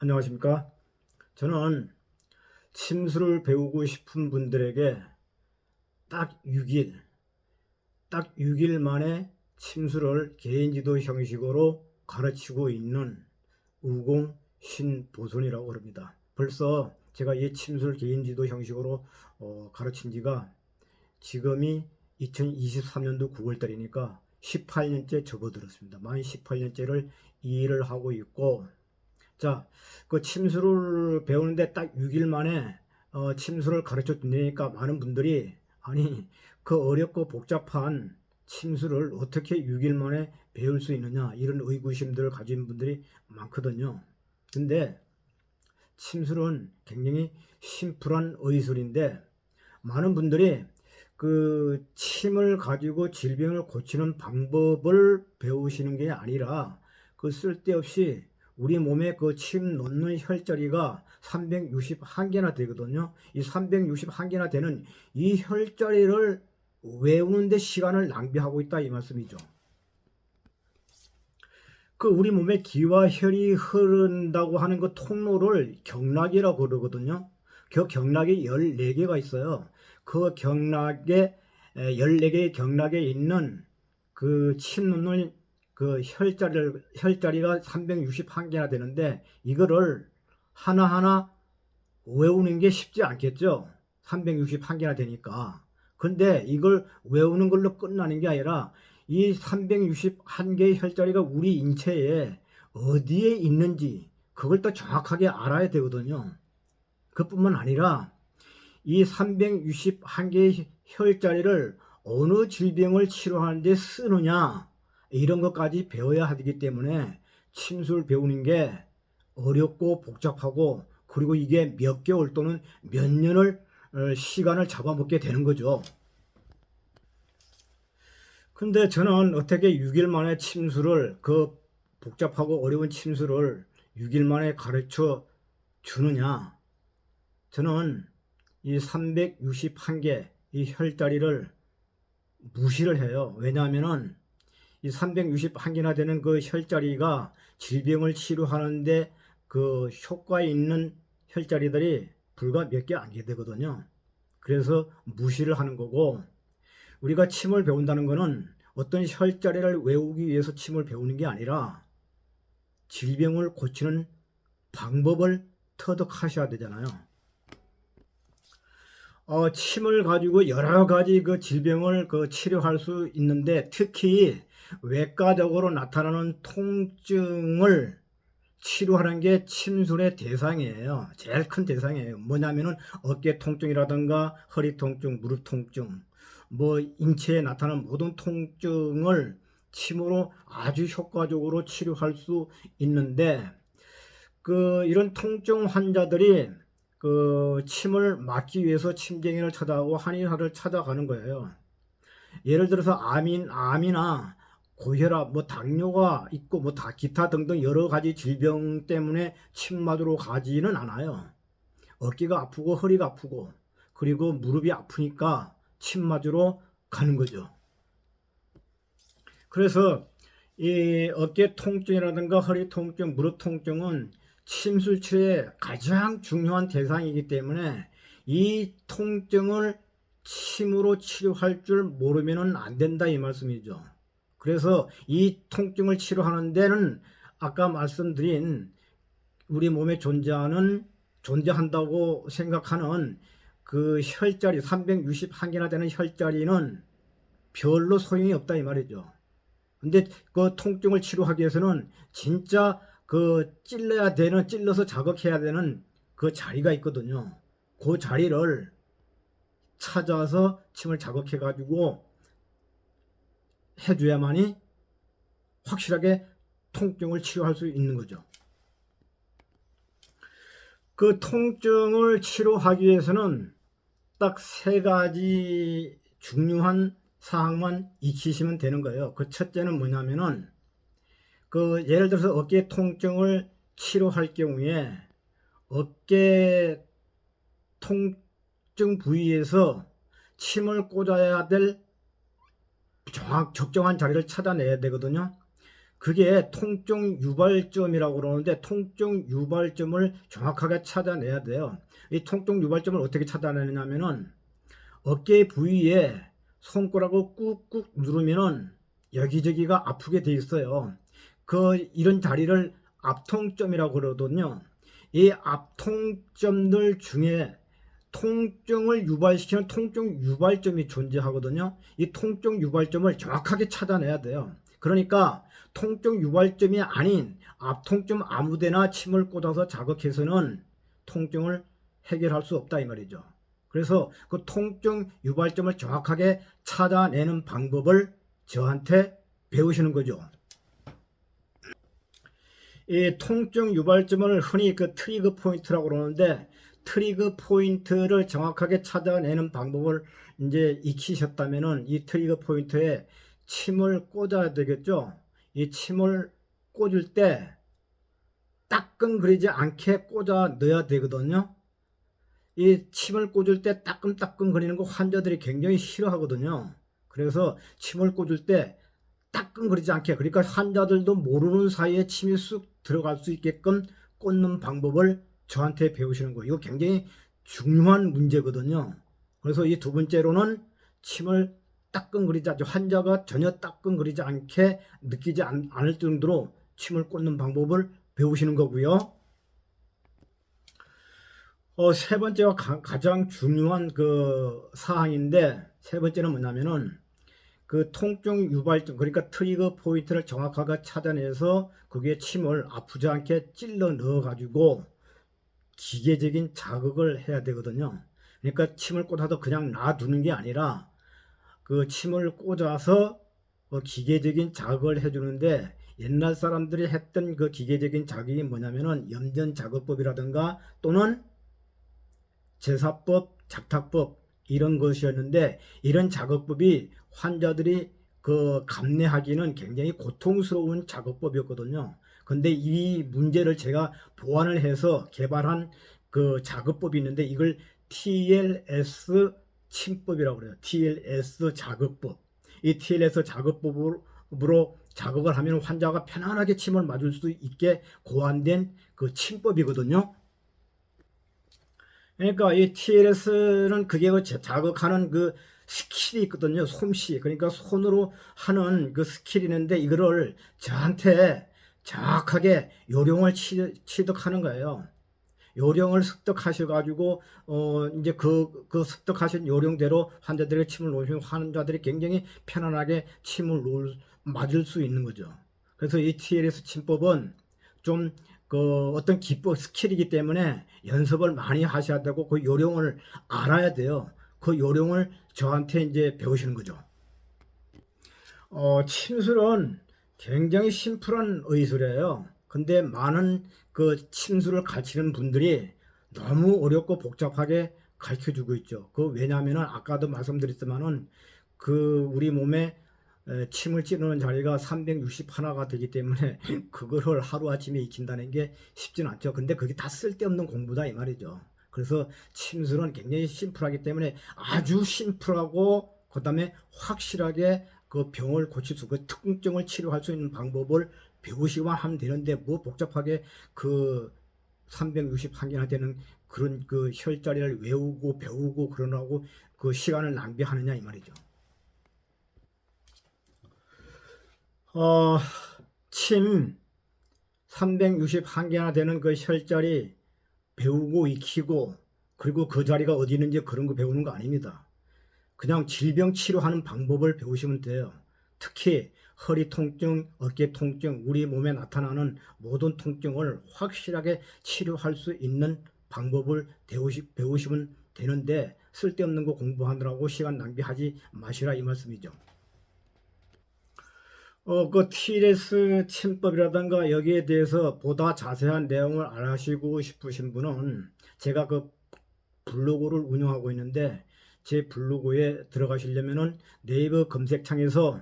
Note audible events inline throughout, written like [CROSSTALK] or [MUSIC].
안녕하십니까. 저는 침수를 배우고 싶은 분들에게 딱 6일, 딱 6일 만에 침수를 개인지도 형식으로 가르치고 있는 우공 신보선이라고 합니다. 벌써 제가 이 침수를 개인지도 형식으로 어, 가르친 지가 지금이 2023년도 9월달이니까 18년째 접어들었습니다. 만 18년째를 이 일을 하고 있고 자, 그 침수를 배우는데 딱 6일 만에 어, 침수를 가르쳐 준다니까 많은 분들이 아니 그 어렵고 복잡한 침수를 어떻게 6일 만에 배울 수 있느냐 이런 의구심들을 가진 분들이 많거든요. 근데 침술은 굉장히 심플한 의술인데 많은 분들이 그 침을 가지고 질병을 고치는 방법을 배우시는 게 아니라 그 쓸데없이 우리 몸에 그 침 놓는 혈자리가 361개나 되거든요. 이 361개나 되는 이 혈자리를 외우는데 시간을 낭비하고 있다 이 말씀이죠. 그 우리 몸에 기와 혈이 흐른다고 하는 그 통로를 경락이라고 그러거든요. 그 경락이 14개가 있어요. 그 경락에 14개의 경락에 있는 그침 놓는 그 혈자리를 혈자리가 361개나 되는데 이거를 하나하나 외우는 게 쉽지 않겠죠. 361개나 되니까. 근데 이걸 외우는 걸로 끝나는 게 아니라 이 361개의 혈자리가 우리 인체에 어디에 있는지 그걸 또 정확하게 알아야 되거든요. 그뿐만 아니라 이 361개의 혈자리를 어느 질병을 치료하는데 쓰느냐 이런 것까지 배워야 하기 때문에 침술 배우는 게 어렵고 복잡하고 그리고 이게 몇 개월 또는 몇 년을 어, 시간을 잡아먹게 되는 거죠. 근데 저는 어떻게 6일 만에 침수를 그 복잡하고 어려운 침수를 6일 만에 가르쳐 주느냐? 저는 이 361개 이 혈자리를 무시를 해요. 왜냐하면은 이 361개나 되는 그 혈자리가 질병을 치료하는데 그 효과 있는 혈자리들이 불과 몇 개 안 되거든요. 그래서 무시를 하는 거고 우리가 침을 배운다는 것은 어떤 혈자리를 외우기 위해서 침을 배우는 게 아니라 질병을 고치는 방법을 터득하셔야 되잖아요. 어, 침을 가지고 여러 가지 그 질병을 그 치료할 수 있는데 특히 외과적으로 나타나는 통증을 치료하는 게 침술의 대상이에요. 제일 큰 대상이에요. 뭐냐면은 어깨 통증이라든가 허리 통증, 무릎 통증, 뭐 인체에 나타나는 모든 통증을 침으로 아주 효과적으로 치료할 수 있는데 그 이런 통증 환자들이 그 침을 막기 위해서 침쟁이를 찾아가고 한의사를 찾아가는 거예요. 예를 들어서 암인 암이나 고혈압, 뭐 당뇨가 있고 뭐 다 기타 등등 여러 가지 질병 때문에 침 맞으러 가지는 않아요. 어깨가 아프고 허리가 아프고 그리고 무릎이 아프니까 침 맞으러 가는 거죠. 그래서 이 어깨 통증이라든가 허리 통증, 무릎 통증은 침술 치료의 가장 중요한 대상이기 때문에 이 통증을 침으로 치료할 줄 모르면 안 된다 이 말씀이죠. 그래서 이 통증을 치료하는 데는 아까 말씀드린 우리 몸에 존재하는 존재한다고 생각하는 그 혈자리 361개나 되는 혈자리는 별로 소용이 없다 이 말이죠. 근데 그 통증을 치료하기 위해서는 진짜 그 찔러야 되는 찔러서 자극해야 되는 그 자리가 있거든요. 그 자리를 찾아서 침을 자극해 가지고 해줘야만이 확실하게 통증을 치료할 수 있는 거죠. 그 통증을 치료하기 위해서는 딱 세 가지 중요한 사항만 익히시면 되는 거예요. 그 첫째는 뭐냐면은 그 예를 들어서 어깨 통증을 치료할 경우에 어깨 통증 부위에서 침을 꽂아야 될 정확 적정한 자리를 찾아내야 되거든요. 그게 통증 유발점이라고 그러는데 통증 유발점을 정확하게 찾아내야 돼요. 이 통증 유발점을 어떻게 찾아내냐면은 어깨 부위에 손가락을 꾹꾹 누르면은 여기저기가 아프게 돼 있어요. 그 이런 자리를 압통점이라고 그러거든요. 이 압통점들 중에 통증을 유발시키는 통증 유발점이 존재하거든요. 이 통증 유발점을 정확하게 찾아내야 돼요. 그러니까 통증 유발점이 아닌 압통점 아무데나 침을 꽂아서 자극해서는 통증을 해결할 수 없다 이 말이죠. 그래서 그 통증 유발점을 정확하게 찾아내는 방법을 저한테 배우시는 거죠. 이 통증 유발점을 흔히 그 트리거 포인트라고 그러는데 트리거 포인트를 정확하게 찾아내는 방법을 이제 익히셨다면은 이 트리거 포인트에 침을 꽂아야 되겠죠. 이 침을 꽂을 때 따끔거리지 않게 꽂아 넣어야 되거든요. 이 침을 꽂을 때 따끔따끔 거리는 거 환자들이 굉장히 싫어하거든요. 그래서 침을 꽂을 때 따끔거리지 않게 그러니까 환자들도 모르는 사이에 침이 쑥 들어갈 수 있게끔 꽂는 방법을 저한테 배우시는 거예요. 이거 굉장히 중요한 문제거든요. 그래서 이 두 번째로는 침을 따끔거리지 환자가 전혀 따끔거리지 않게 느끼지 않, 않을 정도로 침을 꽂는 방법을 배우시는 거고요. 어, 세 번째가 가, 장 중요한 그 사항인데 세 번째는 뭐냐면은 그 통증 유발점 그러니까 트리거 포인트를 정확하게 찾아내서 그게 침을 아프지 않게 찔러 넣어 가지고 기계적인 자극을 해야 되거든요. 그러니까 침을 꽂아도 그냥 놔두는 게 아니라 그 침을 꽂아서 그 기계적인 자극을 해주는데 옛날 사람들이 했던 그 기계적인 자극이 뭐냐면은 염전 자극법이라든가 또는 제사법, 작탁법 이런 것이었는데 이런 작업법이 환자들이 그 감내하기는 굉장히 고통스러운 작업법이었거든요. 근데 이 문제를 제가 보완을 해서 개발한 그 작업법이 있는데 이걸 TLS 침법이라고 그래요. TLS 자극법. 이 TLS 자극법으로 자극을 하면 환자가 편안하게 침을 맞을 수 있게 고안된 그 침법이거든요. 그러니까 이 TLS는 그게 그 자극하는 그 스킬이 있거든요. 솜씨. 그러니까 손으로 하는 그 스킬이 있는데 이거를 저한테 정확하게 요령을 취득하는 거예요. 요령을 습득하셔가지고 어 이제 그, 그 습득하신 요령대로 환자들의 침을 놓으시면 환자들이 굉장히 편안하게 침을 놓을, 맞을 수 있는 거죠. 그래서 이 TLS 침법은 좀 그 어떤 기법 스킬이기 때문에 연습을 많이 하셔야 되고 그 요령을 알아야 돼요. 그 요령을 저한테 이제 배우시는 거죠. 어, 침술은 굉장히 심플한 의술이에요. 근데 많은 그 침술을 가르치는 분들이 너무 어렵고 복잡하게 가르쳐 주고 있죠. 그 왜냐하면 아까도 말씀드렸지만은 그 우리 몸에 침을 찌르는 자리가 361가 되기 때문에 [LAUGHS] 그거를 하루아침에 익힌다는 게 쉽지는 않죠. 근데 그게 다 쓸데없는 공부다 이 말이죠. 그래서 침술은 굉장히 심플하기 때문에 아주 심플하고 그 다음에 확실하게 그 병을 고칠 수, 그 특증을 치료할 수 있는 방법을 배우시기만 하면 되는데 뭐 복잡하게 그 361개나 되는 그런 그 혈자리를 외우고 배우고 그러라고 그 시간을 낭비하느냐 이 말이죠. 어, 침 361개나 되는 그 혈자리 배우고 익히고 그리고 그 자리가 어디 있는지 그런 거 배우는 거 아닙니다. 그냥 질병 치료하는 방법을 배우시면 돼요. 특히 허리 통증, 어깨 통증, 우리 몸에 나타나는 모든 통증을 확실하게 치료할 수 있는 방법을 배우시, 배우시면 되는데 쓸데없는 거 공부하느라고 시간 낭비하지 마시라 이 말씀이죠. 어, 그 TLS 침법이라든가 여기에 대해서 보다 자세한 내용을 알아시고 싶으신 분은 제가 그 블로그를 운영하고 있는데 제 블로그에 들어가시려면은 네이버 검색창에서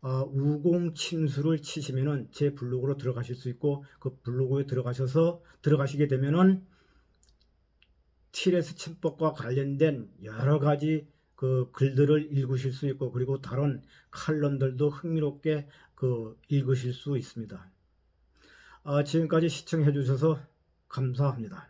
어, 우공 침수를 치시면은 제 블로그로 들어가실 수 있고 그 블로그에 들어가셔서 들어가시게 되면은 TLS 침법과 관련된 여러 가지 그 글들을 읽으실 수 있고 그리고 다른 칼럼들도 흥미롭게 그 읽으실 수 있습니다. 아, 지금까지 시청해 주셔서 감사합니다.